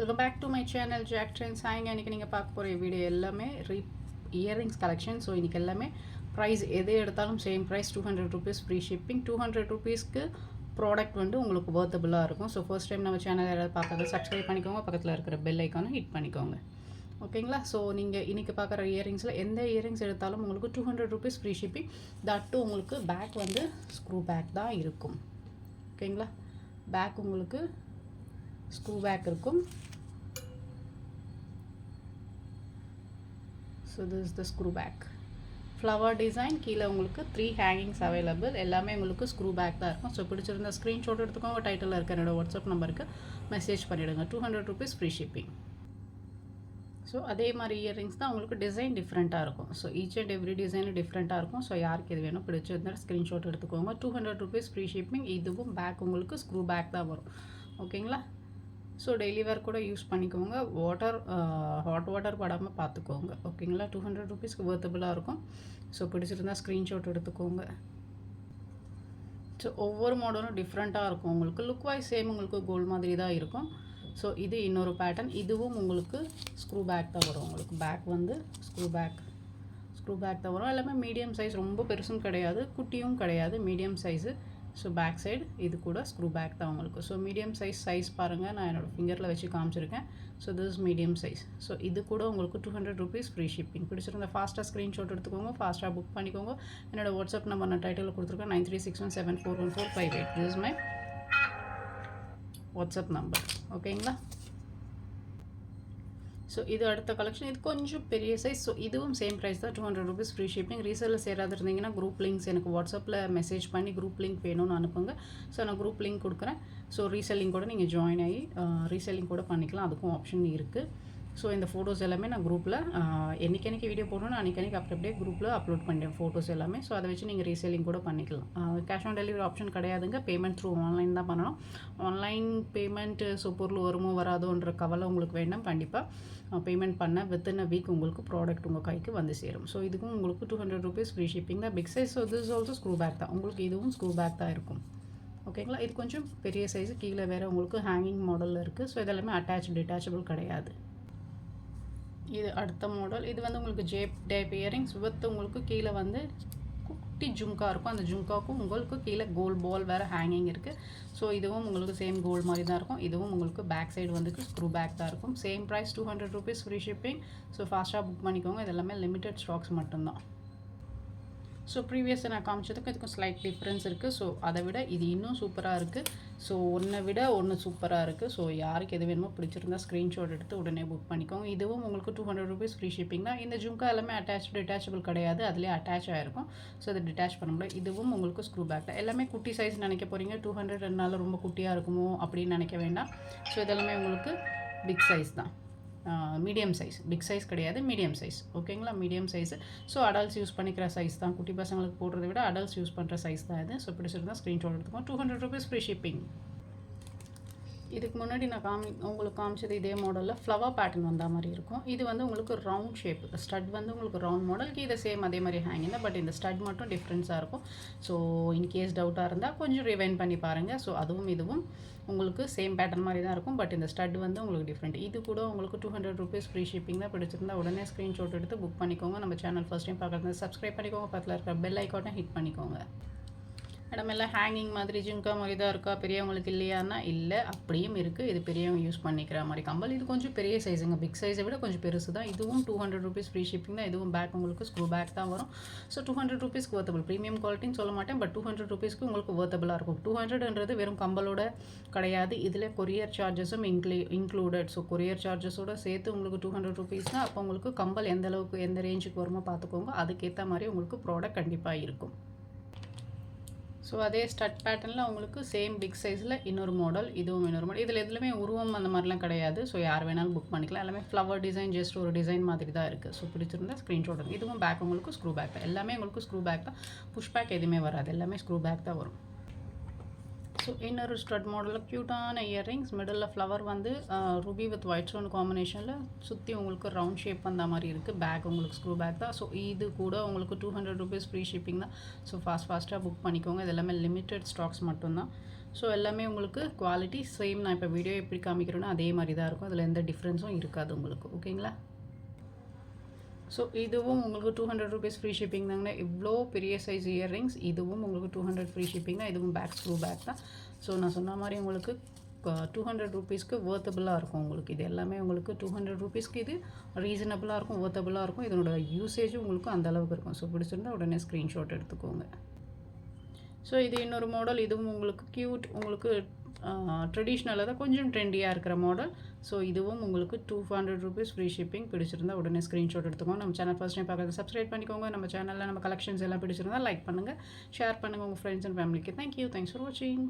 Welcome back to my channel Jack trends ஆயிங்க இன்றைக்கி நீங்கள் பார்க்க போகிற வீடியோ எல்லாமே ரீ இயரிங்ஸ் கலெக்ஷன் ஸோ இன்றைக்கி எல்லாமே ப்ரைஸ் எது எடுத்தாலும் same price two hundred rupees free shipping two hundred ருபீஸ்க்கு ப்ராடக்ட் வந்து உங்களுக்கு வர்த்தபுளாக இருக்கும். ஸோ ஃபர்ஸ்ட் டைம் நம்ம சேனல் யாராவது பார்க்கறது சப்ஸ்கிரைப் பண்ணிக்கோங்க. பக்கத்தில் இருக்கிற பெல் ஐக்கானும் ஹிட் பண்ணிக்கோங்க. ஓகேங்களா ஸோ நீங்கள் இன்றைக்கி பார்க்குற இயரிங்ஸில் எந்த இயரிங்ஸ் எடுத்தாலும் உங்களுக்கு two hundred rupees free shipping தட்டு உங்களுக்கு பேக் வந்து ஸ்க்ரூ பேக் தான் இருக்கும். ஓகேங்களா பேக் உங்களுக்கு ஸ்க்ரூ பேக் இருக்கும். So this the screw back flower design கீழே உங்களுக்கு த்ரீ ஹேங்கிங்ஸ் அவைலபிள் எல்லாமே உங்களுக்கு ஸ்க்ரூ பேக் தான் இருக்கும். ஸோ பிடிச்சிருந்த ஸ்க்ரீன்ஷாட் எடுத்துக்கோங்க. டைட்டில் இருக்க என்னோடய வாட்ஸ்அப் நம்பருக்கு மெசேஜ் பண்ணிவிடுங்க two hundred rupees free shipping so அதே மாதிரி இயரிங்ஸ் தான் உங்களுக்கு டிசைன் டிஃப்ரெண்ட்டாக இருக்கும். So each and every design டிஃப்ரெண்ட்டாக இருக்கும். ஸோ யாருக்கு இது வேணும் பிடிச்சிருந்தால் ஸ்க்ரீன்ஷாட் எடுத்துக்கோங்க. Two hundred rupees free shipping இதுவும் பேக் உங்களுக்கு ஸ்க்ரூ பேக் தான் வரும். ஓகேங்களா ஸோ டெய்லி வேர் கூட யூஸ் பண்ணிக்கோங்க. வாட்டர் ஹாட் வாட்டர் படாமல் பார்த்துக்கோங்க ஓகேங்களா டூ ஹண்ட்ரட் ருபீஸ்க்கு ஒர்த்தபுளாக இருக்கும். ஸோ பிடிச்சிருந்தா ஸ்க்ரீன்ஷாட் எடுத்துக்கோங்க. ஸோ ஒவ்வொரு மாடலும் டிஃப்ரெண்ட்டாக இருக்கும். உங்களுக்கு லுக் வைஸ் சேம் உங்களுக்கு கோல்ட் மாதிரி தான் இருக்கும். ஸோ இது இன்னொரு பேட்டர்ன் இதுவும் உங்களுக்கு ஸ்க்ரூ பேக் தான் வரும். உங்களுக்கு பேக் வந்து ஸ்க்ரூ பேக் ஸ்க்ரூ பேக் தான் வரும். எல்லாமே மீடியம் சைஸ் ரொம்ப பெருசும் கிடையாது. குட்டியும் கிடையாது. Medium size so back side இது கூட ஸ்க்ரூ பேக் தான் உங்களுக்கு. ஸோ மீடியம் சைஸ் சைஸ் பாருங்கள் நான் என்னோடய ஃபிங்கரில் வச்சு காமிச்சிருக்கேன். So this medium size so இது கூட உங்களுக்கு two hundred rupees free shipping பிடிச்சிருந்த ஃபாஸ்ட்டாக ஸ்க்ரீன்ஷாட் எடுத்துக்கோங்க ஃபாஸ்ட்டாக புக் பண்ணிக்கோங்க. என்னோடய வாட்ஸ்அப் நம்பர் நான் டைட்டில் கொடுத்துருக்கேன் nine three six one seven four one four five eight this my WhatsApp number ஓகேங்களா ஸோ இது அடுத்த கலெக்ஷன் இது கொஞ்சம் பெரிய சைஸ் ஸோ இதுவும் சேம் ப்ரைஸ் தான். Two hundred rupees free shipping ரீசேலில் சேராது இருந்தீங்கன்னா குரூப் லிங்க்ஸ் எனக்கு வாட்ஸ்அப்பில் மெசேஜ் பண்ணி குரூப் லிங்க் வேணும்னு அனுப்புங்க. ஸோ நான் குரூப் லிங்க் கொடுக்குறேன். ஸோ ரீசெல்லிங் கூட நீங்கள் ஜாயின் ஆகி ரீசெல்லிங் கூட பண்ணிக்கலாம். அதுக்கும் ஆப்ஷன் இருக்குது ஸோ இந்த ஃபோட்டோஸ் எல்லாமே நான் குரூப்பில் என்னைக்கு என்னைக்கு வீடியோ போடணும் அன்றைக்கி அன்றைக்கி அப்படி அப்படியே குரூப்பில் அப்லோட் பண்ணிட்டேன் ஃபோட்டோஸ் எல்லாமே. ஸோ அதை வச்சு நீங்கள் ரீசேலிங் கூட பண்ணிக்கலாம். கேஷ் ஆன் டெலிவரி ஆப்ஷன் கிடையாதுங்க. பேமெண்ட் த்ரூ ஆன்லைன் தான் பண்ணணும். ஆன்லைன் பேமெண்ட் ஸோ பொருள் வருமோ வராதோன்ற கவலை உங்களுக்கு வேண்டாம். கண்டிப்பாக பேமெண்ட் பண்ண வித்தின் அ வீக் உங்களுக்கு ப்ராடக்ட் உங்கள் கைக்கு வந்து சேரும். ஸோ இதுக்கும் உங்களுக்கு two hundred rupees free shipping தான். Big size so this also screw back தான். உங்களுக்கு இதுவும் ஸ்க்ரூ பேக் தான் இருக்கும். ஓகேங்களா இது கொஞ்சம் பெரிய சைஸு கீழே வேறு உங்களுக்கு ஹேங்கிங் மாடலில் இருக்குது ஸோ இதெல்லாமே அட்டாச் டிட்டாச்சபிள் கிடையாது. இது அடுத்த மாடல் இது வந்து உங்களுக்கு ஜேப் டேப் இயரிங்ஸ் வித் உங்களுக்கு கீழே வந்து குட்டி ஜும்கா இருக்கும். அந்த ஜும்காக்கும் உங்களுக்கு கீழே கோல் பால் வேறு ஹேங்கிங் இருக்குது ஸோ இதுவும் உங்களுக்கு சேம் கோல்டு மாதிரி தான் இருக்கும். இதுவும் உங்களுக்கு பேக் சைடு வந்துட்டு ஸ்க்ரூ பேக் தான் இருக்கும். Same price two hundred rupees free shipping so ஃபாஸ்ட்டாக புக் பண்ணிக்கோங்க. இது எல்லாமே லிமிடெட் ஸ்டாக்ஸ் மட்டும்தான். ஸோ ப்ரீவியஸாக நான் காமிச்சதுக்கும் இதுக்கும் ஸ்லைட் டிஃப்ரென்ஸ் இருக்குது ஸோ அதை விட இது இன்னும் சூப்பராக இருக்குது ஸோ ஒன்றை விட ஒன்று சூப்பராக இருக்குது ஸோ யாருக்கு எது வேணுமோ பிடிச்சிருந்தா ஸ்க்ரீன்ஷாட் எடுத்து உடனே புக் பண்ணிக்கோங்க. இதுவும் உங்களுக்கு two hundred rupees free shipping தான். இந்த ஜும்கா எல்லாமே அட்டாச் டிட்டாச்சபிள் கிடையாது. அதிலே அட்டாச் ஆகிருக்கும் ஸோ அதை டிட்டாச் பண்ண முடியாது இதுவும் உங்களுக்கு ஸ்க்ரூ பேக் தான். எல்லாமே குட்டி சைஸ் நினைக்க போகிறீங்க டூ ஹண்ட்ரட்னால ரொம்ப குட்டியாக இருக்குமோ அப்படின்னு நினைக்க வேண்டாம். ஸோ இதெல்லாமே உங்களுக்கு பிக் சைஸ் தான். மீடியம் சைஸ் பிக் சைஸ் கிடையாது மீடியம் சைஸ் ஓகேங்களா medium size so adults use பண்ணிக்கிற சைஸ் தான். குட்டி பசங்களுக்கு போடுறத விட அடல்ட்ஸ் யூஸ் பண்ணுற சைஸ் தான் இது. ஸோ பிடிச்சிருந்தா ஸ்க்ரீன்ஷாட் எடுத்துக்கோங்க two hundred rupees free shipping இதுக்கு முன்னாடி நான் காமி உங்களுக்கு காமிச்சது இதே மாடலில் ஃப்ளவர் பேட்டர்ன் வந்த மாதிரி இருக்கும். இது வந்து உங்களுக்கு ரவுண்ட் ஷேப் ஸ்டட் வந்து உங்களுக்கு ரவுண்ட் மாடலுக்கு இதை சேம் அதே மாதிரி ஹேங்கிங் தான் பட் இந்த ஸ்டட் மட்டும் டிஃப்ரென்ஸாக இருக்கும். ஸோ இன்கேஸ் டவுட்டாக இருந்தால் கொஞ்சம் ரிவைன் பண்ணி பாருங்கள் ஸோ அதுவும் இதுவும் உங்களுக்கு சேம் பேட்டர்ன் மாதிரி தான் இருக்கும் பட் இந்த ஸ்டட் வந்து உங்களுக்கு டிஃப்ரெண்ட் இது கூட உங்களுக்கு two hundred rupees free shipping தான் பிடிச்சிருந்தா உடனே ஸ்க்ரீன்ஷாட் எடுத்து புக் பண்ணிக்கோங்க. நம்ம சேனல் ஃபஸ்ட் டைம் பார்க்குறது சப்ஸ்கிரைப் பண்ணிக்கோங்க. பக்கத்தில் இருக்கிற பெல் ஐக்காட்டை ஹிட் பண்ணிக்கோங்க. இடமெல்லாம் எல்லாம் ஹேங்கிங் மாதிரி ஜிங்கா மாதிரி தான் இருக்கா பெரியவங்களுக்கு இல்லையானா இல்லை அப்படியும் இருக்குது இது பெரியவங்க யூஸ் பண்ணிக்கிற மாதிரி. கம்பல் இது கொஞ்சம் பெரிய சைஸுங்க பிக் சைஸை விட கொஞ்சம் பெருசு தான். இதுவும் two hundred rupees free shipping தான். இதுவும் பேக் உங்களுக்கு ஸ்க்ரூ பேக் தான் வரும். ஸோ டூ ஹண்ட்ரட் ருபீஸ்க்கு ஒர்த்தபிள் ப்ரீமியம் குவாலிட்டின்னு சொல்ல மாட்டேன். பட் டூ ஹண்ட்ரட் ருபீஸ்க்கு உங்களுக்கு ஒர்த்தபிளாக இருக்கும். டூ ஹண்ட்ரட்ன்றது வெறும் கம்பலோட கிடையாது. இதில் கொரியர் சார்ஜஸும் இன்க்ளூ இன்க்ளூடட் ஸோ கொரியர் சார்ஜஸோட சேர்த்து உங்களுக்கு டூ ஹண்ட்ரட் ருபீஸ்னால் அப்போ உங்களுக்கு கம்பல் எந்த அளவுக்கு எந்த ரேஞ்சுக்கு வருமோ பார்த்துக்கோங்க அதுக்கேற்ற மாதிரி உங்களுக்கு ப்ராடக்ட் கண்டிப்பாக இருக்கும். ஸோ அதே ஸ்டட் பேட்டர்னில் உங்களுக்கு சேம் பிக் சைஸில் இன்னொரு மாடல் இதுவும் இன்னொரு மாடல் இதில் எதுலையுமே உருவம் அந்த மாதிரிலாம் கிடையாது. ஸோ யார் வேணாலும் புக் பண்ணிக்கலாம். எல்லாமே ஃப்ளவர் டிசைன் ஜஸ்ட் ஒரு டிசைன் மாதிரி தான் இருக்குது ஸோ பிடிச்சிருந்தா ஸ்க்ரீன்ஷாட் இதுவும் பேக் உங்களுக்கு ஸ்க்ரூ பேக் தான். எல்லாமே உங்களுக்கு ஸ்க்ரூ பேக் தான். புஷ் பேக் எதுவுமே வராது. எல்லாமே ஸ்க்ரூ பேக் தான் வரும். ஸோ இன்னொரு ஸ்டட் மாடலில் க்யூட்டான இயர்ரிங்ஸ் மிடில் ஃப்ளவர் வந்து ருபி வித் ஒயிட் ஸ்டோன் காம்பினேஷனில் சுற்றி உங்களுக்கு ரவுண்ட் ஷேப் அந்த மாதிரி இருக்குது பேக் உங்களுக்கு ஸ்க்ரூ பேக் தான். ஸோ இது கூட உங்களுக்கு two hundred rupees free shipping தான். ஸோ ஃபாஸ்ட் ஃபாஸ்ட்டாக புக் பண்ணிக்கோங்க. இது எல்லாமே லிமிட்டட் ஸ்டாக்ஸ் மட்டும்தான். ஸோ எல்லாமே உங்களுக்கு குவாலிட்டி சேம் நான் இப்போ வீடியோ எப்படி காமிக்கிறேனோ அதே மாதிரி தான் இருக்கும். அதில் எந்த டிஃப்ரென்ஸும் இருக்காது உங்களுக்கு. ஓகேங்களா ஸோ இதுவும் உங்களுக்கு two hundred rupees free shipping தாங்கண்ணா. இவ்வளோ பெரிய சைஸ் இயர்ரிங்ஸ் இதுவும் உங்களுக்கு டூ ஹண்ட்ரட் ஃப்ரீ ஷிப்பிங் தான். இதுவும் பேக் ஸ்க்ரூ பேக் தான். ஸோ நான் சொன்ன மாதிரி உங்களுக்கு டூ ஹண்ட்ரட் ருபீஸ்க்கு ஒர்த்தபுளாக இருக்கும் உங்களுக்கு. இது எல்லாமே உங்களுக்கு டூ ஹண்ட்ரட் ருபீஸ்க்கு இது ரீசனபிளாக இருக்கும் ஒர்த்தபுளாக இருக்கும். இதனோட யூசேஜும் உங்களுக்கு அந்த அளவுக்கு இருக்கும். ஸோ பிடிச்சிருந்தா உடனே ஸ்க்ரீன்ஷாட் எடுத்துக்கோங்க. ஸோ இது இன்னொரு மாடல் இதுவும் உங்களுக்கு க்யூட் உங்களுக்கு ட்ரெடிஷ்னலாக தான் கொஞ்சம் ட்ரெண்டியாக இருக்கிற மாடல் ஸோ இதுவும் உங்களுக்கு two hundred rupees free shipping பிடிச்சிருந்தா உடனே ஸ்க்ரீன்ஷாட் எடுத்துக்கோங்க. நம்ம சேனல் ஃபஸ்ட் டைம் பார்க்குறது சப்ஸ்கிரைப் பண்ணிக்கோங்க. நம்ம சேனலில் நம்ம கலெக்ஷன்ஸ் எல்லாம் பிடிச்சிருந்தா லைக் பண்ணுங்கள் ஷேர் பண்ணுங்கள் உங்கள் ஃப்ரெண்ட்ஸ் அண்ட் ஃபேமிலிக்கு தேங்க்யூ தேங்க்ஸ் ஃபார் வாட்சிங்